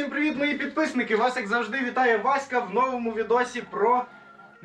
Всім привіт, мої підписники! Вас, як завжди, вітає Васька в новому відосі про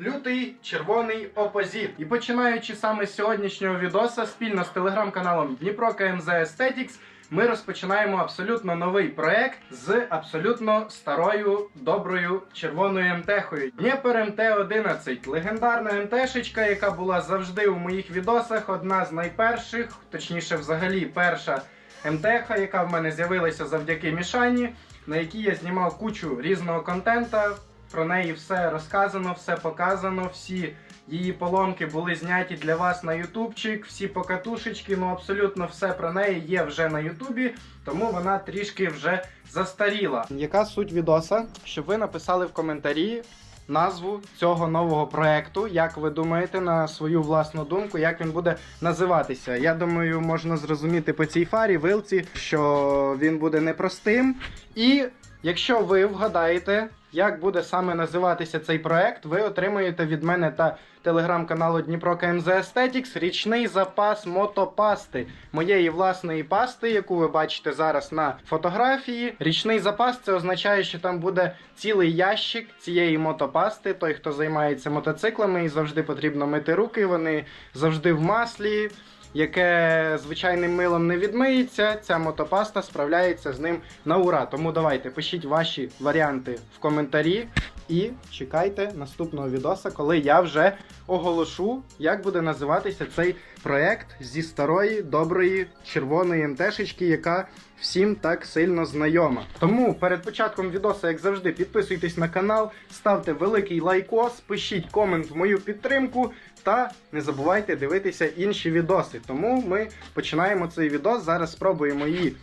лютий червоний опозит. І починаючи саме з сьогоднішнього відоса, спільно з телеграм-каналом Дніпро КМЗ Aesthetics, ми розпочинаємо абсолютно новий проект з абсолютно старою доброю червоною МТХою. Дніпер МТ-11. Легендарна МТшечка, яка була завжди у моїх відосах, одна з найперших, точніше, взагалі, перша. МТХ, яка в мене з'явилася завдяки Мішані, на якій я знімав кучу різного контента. Про неї все розказано, все показано, всі її поломки були зняті для вас на ютубчик, всі покатушечки, ну абсолютно все про неї є вже на ютубі, тому вона трішки вже застаріла. Яка суть відоса? Щоб ви написали в коментарі назву цього нового проекту. Як ви думаєте, на свою власну думку, як він буде називатися? Я думаю, можна зрозуміти по цій фарі, вилці, що він буде непростим. І якщо ви вгадаєте, як буде саме називатися цей проект, ви отримуєте від мене та телеграм-каналу Дніпро КМЗ Aesthetics річний запас мотопасти моєї власної пасти, яку ви бачите зараз на фотографії. Річний запас це означає, що там буде цілий ящик цієї мотопасти. Той, хто займається мотоциклами, і завжди потрібно мити руки. Вони завжди в маслі. Яке звичайним милом не відмиється, ця мотопаста справляється з ним на ура. Тому давайте пишіть ваші варіанти в коментарі і чекайте наступного відоса, коли я вже оголошу, як буде називатися цей проект зі старої доброї червоної МТшечки, яка всім так сильно знайома. Тому перед початком відоса, як завжди, підписуйтесь на канал, ставте великий лайкос, пишіть комент в мою підтримку. Та не забувайте дивитися інші відоси. Тому ми починаємо цей відос. Зараз спробуємо її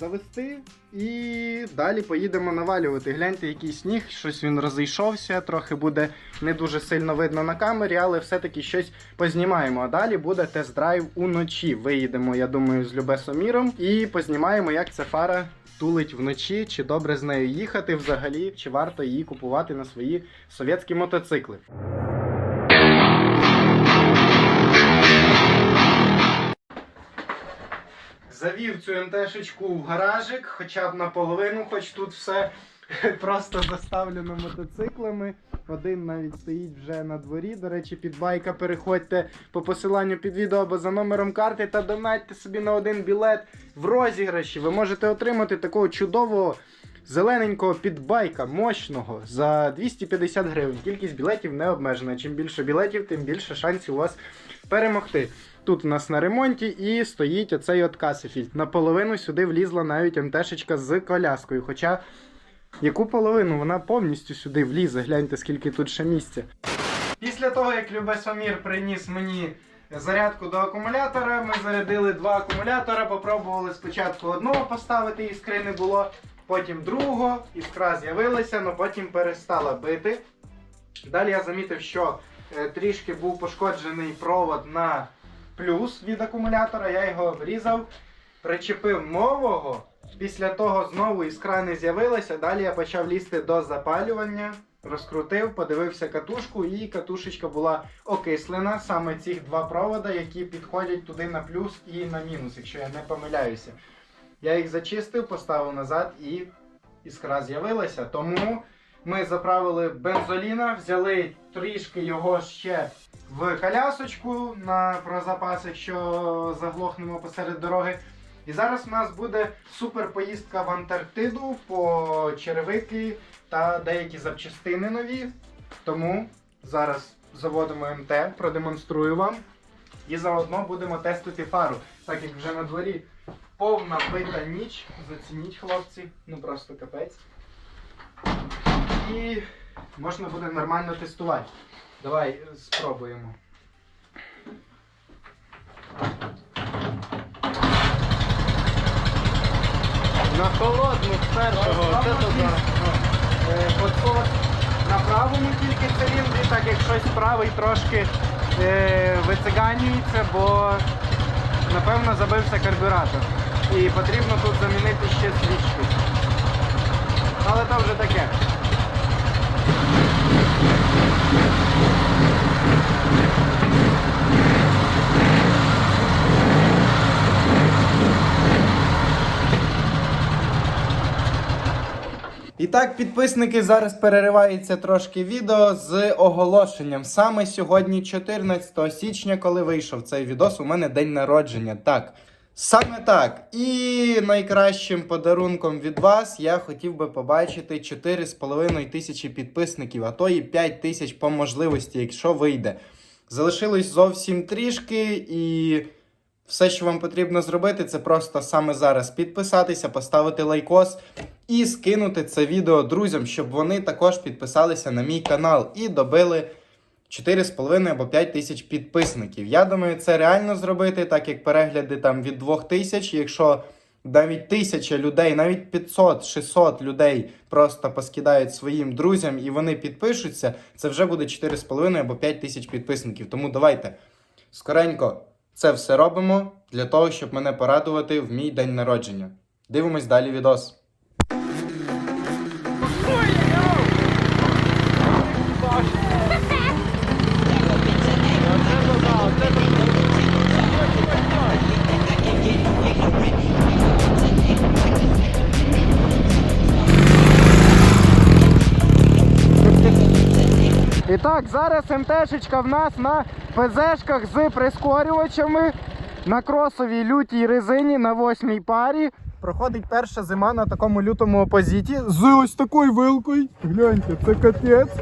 завести і далі поїдемо навалювати. Гляньте, який сніг, щось він розійшовся, трохи буде не дуже сильно видно на камері, але все-таки щось познімаємо. А далі буде тест-драйв уночі. Виїдемо, я думаю, з Любесоміром і познімаємо, як ця фара. Тулить вночі, чи добре з нею їхати взагалі, чи варто її купувати на свої совєтські мотоцикли. Завів цю МТшечку в гаражик, хоча б наполовину, хоч тут все просто заставлено мотоциклами. Один навіть стоїть вже на дворі. До речі, під байка переходьте по посиланню під відео або за номером карти та донатьте собі на один білет в розіграші. Ви можете отримати такого чудового зелененького підбайка, мощного за 250 гривень. Кількість білетів не обмежена. Чим більше білетів, тим більше шансів у вас перемогти. Тут у нас на ремонті і стоїть оцей от касефіль. Наполовину сюди влізла навіть МТшечка з коляскою. Хоча яку половину вона повністю сюди влізе, гляньте, скільки тут ще місця. Після того, як Любесомір приніс мені зарядку до акумулятора, ми зарядили два акумулятора, попробували спочатку одного поставити, іскри не було, потім другого, іскра з'явилася, але потім перестала бити. Далі я замітив, що е, трішки був пошкоджений провод на плюс від акумулятора, я його обрізав, причепив нового. Після того знову іскра не з'явилася. Далі я почав лізти до запалювання, розкрутив, подивився катушку, і катушечка була окислена. Саме цих два провода, які підходять туди на плюс і на мінус, якщо я не помиляюся. Я їх зачистив, поставив назад і іскра з'явилася. Тому ми заправили бензоліна, взяли трішки його ще в колясочку на про запас, якщо заглохнемо посеред дороги. І зараз у нас буде супер поїздка в Антарктиду по черевики та деякі запчастини нові. Тому зараз заводимо МТ, продемонструю вам. І заодно будемо тестити фару. Так як вже на дворі повна бита ніч. Зацініть, хлопці, ну просто капець. І можна буде нормально тестувати. Давай спробуємо. На холодну з першого, це то. Е, на правому тільки циліндрі, так як щось правий трошки е, вициганюється, бо напевно забився карбюратор. І потрібно тут замінити ще свічку. Але то вже таке. І так, підписники, зараз переривається трошки відео з оголошенням. Саме сьогодні, 14 січня, коли вийшов цей відос, у мене день народження. Так. Саме так. І найкращим подарунком від вас я хотів би побачити 4,5 тисячі підписників, а то і 5 тисяч по можливості, якщо вийде. Залишилось зовсім трішки, і все, що вам потрібно зробити, це просто саме зараз підписатися, поставити лайкос і скинути це відео друзям, щоб вони також підписалися на мій канал і добили 4,5 або 5 тисяч підписників. Я думаю, це реально зробити, так як перегляди там від 2 тисяч, якщо навіть тисяча людей, навіть 500-600 людей просто поскидають своїм друзям і вони підпишуться, це вже буде 4,5 або 5 тисяч підписників. Тому давайте скоренько це все робимо для того, щоб мене порадувати в мій день народження. Дивимось далі відос. І так, зараз МТшечка в нас на ПЗшках з прискорювачами на кросовій лютій резині на восьмій парі. Проходить перша зима на такому лютому опозиті з ось такою вилкою. Гляньте, це капець.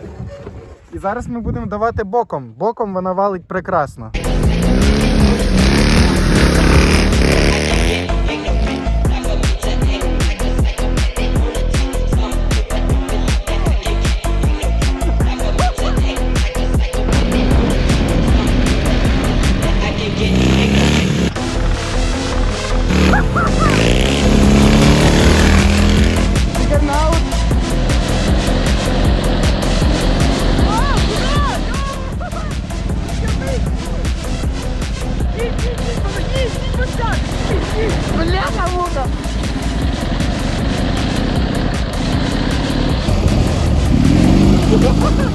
І зараз ми будемо давати боком. Боком вона валить прекрасно. Ha ha ha!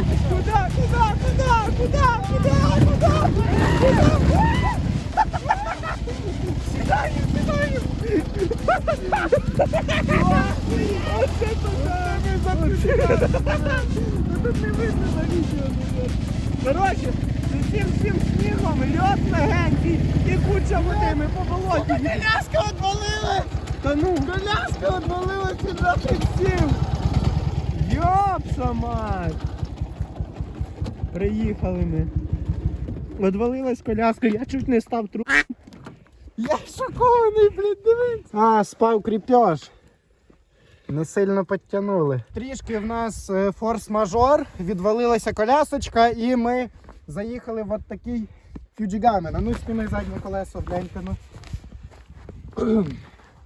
Куда, куда, куда, куда, куда, куда, куда? Сідаємо, сідаємо! Оце туди ми! Тут не видно на відео. Коротше, цим всім снігом, льот легенький і куча води, ми по болоті. Коляска відвалили! Та ну! Коляска відвалила під наших! Йопса мать! Приїхали ми. Одвалилась коляска, я чуть не став тру. Я шокований, блін, дивись. А, спав кріпеж. Не сильно підтягнули. Трішки в нас е, форс-мажор, відвалилася колясочка, і ми заїхали в от такий фюджігамен. Ну спини заднє колесо, гляньте, ну.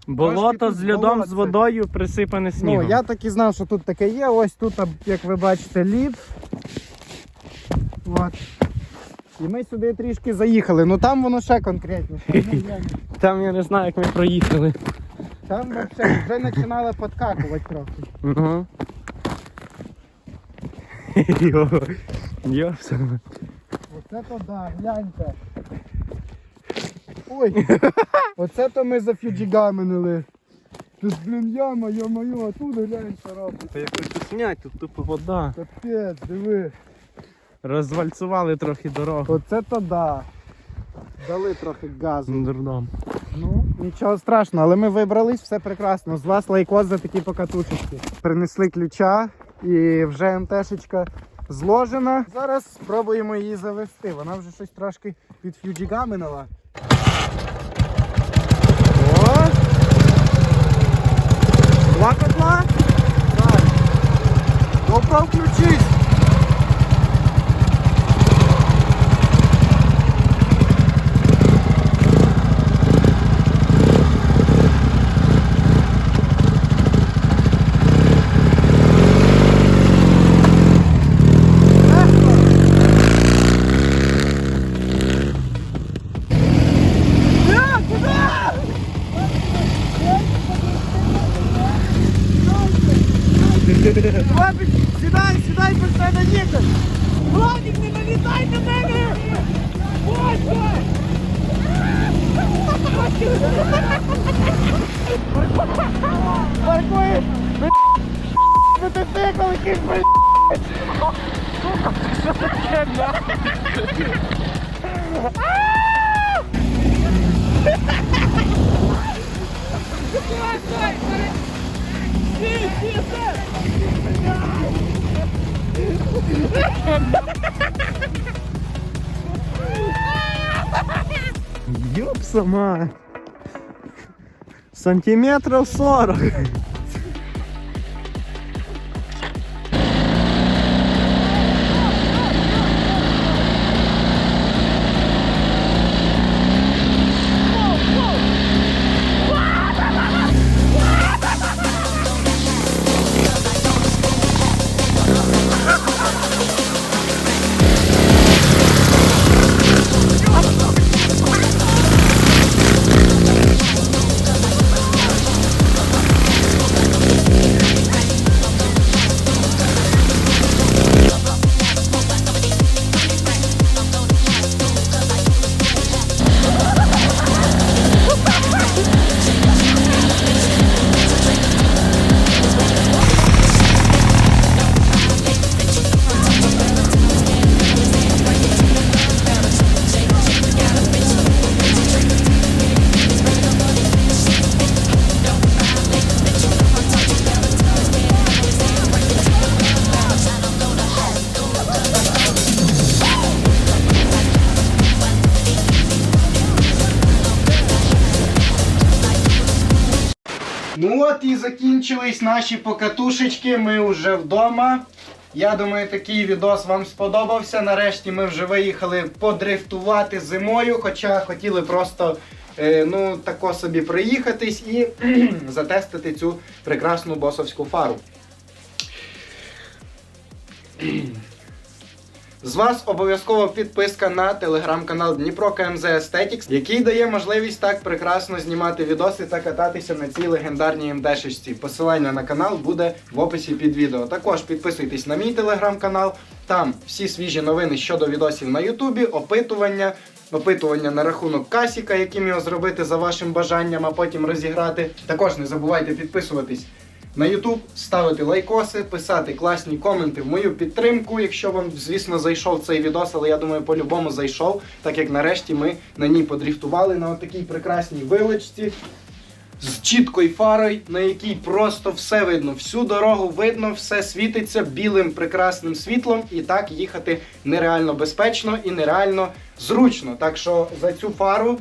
Болото з льодом, з водою присипане снігом. Ну, я так і знав, що тут таке є. Ось тут, як ви бачите, лід. От. І ми сюди трішки заїхали. Ну там воно ще конкретніше. Ну. Там я не знаю, як ми проїхали. Там вообще вже починало підкакувати трохи. Угу. Йо. Йопса. Оце то да, гляньте. Ой, оце то ми за зафюджігаменили. Тут, блін, яма, йо-моє, оттуда глянь, що робить. Та як тут снять, тут тупо вода. Капець, диви. Розвальцювали трохи дорогу. Оце то да. Дали трохи газу. Дурдом. Ну, нічого страшного, але ми вибрались, все прекрасно. З вас лайкос за такі покатушечки. Принесли ключа і вже МТшечка зложена. Зараз спробуємо її завести. Вона вже щось трошки під підфюджігаминила. О! Два котла. Так. GoPro включись. Ёб сама. Сантиметров 40. От і закінчились наші покатушечки. Ми вже вдома. Я думаю, такий відос вам сподобався. Нарешті ми вже виїхали подрифтувати зимою, хоча хотіли просто е, ну, тако собі приїхатись і затестити цю прекрасну босовську фару. З вас обов'язково підписка на телеграм-канал Дніпро КМЗ Aesthetics, який дає можливість так прекрасно знімати відоси та кататися на цій легендарній МД-шечці. Посилання на канал буде в описі під відео. Також підписуйтесь на мій телеграм-канал. Там всі свіжі новини щодо відосів на Ютубі, опитування. Опитування на рахунок касіка, яким його зробити за вашим бажанням, а потім розіграти. Також не забувайте підписуватись на YouTube, ставити лайкоси, писати класні коменти в мою підтримку, якщо вам, звісно, зайшов цей відос, але я думаю, по-любому зайшов, так як нарешті ми на ній подріфтували на такій прекрасній вилочці з чіткою фарою, на якій просто все видно. Всю дорогу видно, все світиться білим прекрасним світлом, і так їхати нереально безпечно і нереально зручно. Так що за цю фару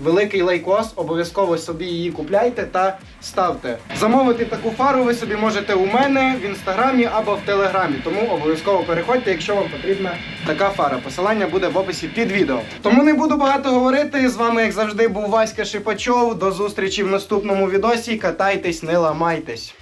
великий лайкос, обов'язково собі її купляйте та ставте. Замовити таку фару ви собі можете у мене в інстаграмі або в телеграмі. Тому обов'язково переходьте, якщо вам потрібна така фара. Посилання буде в описі під відео. Тому не буду багато говорити. З вами, як завжди, був Васька Шипачов. До зустрічі в наступному відосі. Катайтесь, не ламайтесь.